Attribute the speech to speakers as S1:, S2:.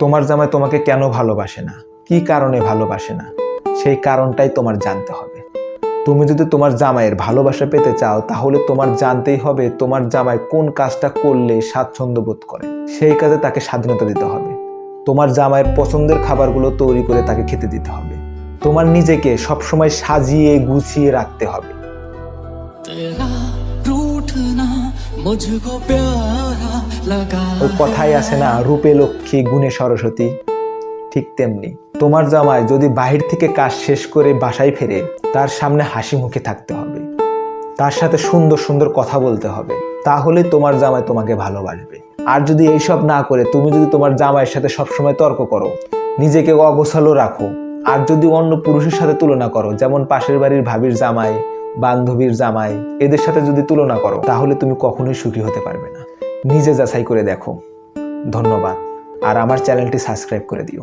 S1: তোমার জামাই তোমাকে কেন ভালোবাসে না? কি কারণে ভালোবাসে না? সেই কারণটাই তোমার জানতে হবে। তুমি যদি তোমার জামাইয়ের ভালোবাসা পেতে চাও, তাহলে তোমার জানতেই হবে তোমার জামাই কোন কাজটা করলে স্বাচ্ছন্দ্য বোধ করে। সেই কাজে তাকে স্বাধীনতা দিতে হবে। তোমার জামাইয়ের পছন্দের খাবারগুলো তৈরি করে তাকে খেতে দিতে হবে। তোমার নিজেকে সবসময় সাজিয়ে গুছিয়ে রাখতে হবে।
S2: তেরা মুঝকো প্যারা
S1: ওই কথাই আছে না, রূপে লক্ষ্মী, গুণে সরস্বতী। ঠিক তেমনি, তোমার জামাই যদি বাহির থেকে কাজ শেষ করে বাসায় ফেরে, তার সামনে হাসি মুখে থাকতে হবে। তার সাথে সুন্দর সুন্দর কথা বলতে হবে। তাহলে তোমার জামাই তোমাকে ভালোবাসবে। আর যদি এইসব না করে, তুমি যদি তোমার জামাইয়ের সাথে সবসময় তর্ক করো, নিজেকে অগোছালো রাখো। আর যদি অন্য পুরুষের সাথে তুলনা করো, যেমন পাশের বাড়ির ভাবির জামাই, বান্ধবীর জামাই, এদের সাথে যদি তুলনা করো, তাহলে তুমি কখনোই সুখী হতে পারবে না। নিজে যাচাই করে দেখো। ধন্যবাদ। আর আমার চ্যানেলটি সাবস্ক্রাইব করে দিও।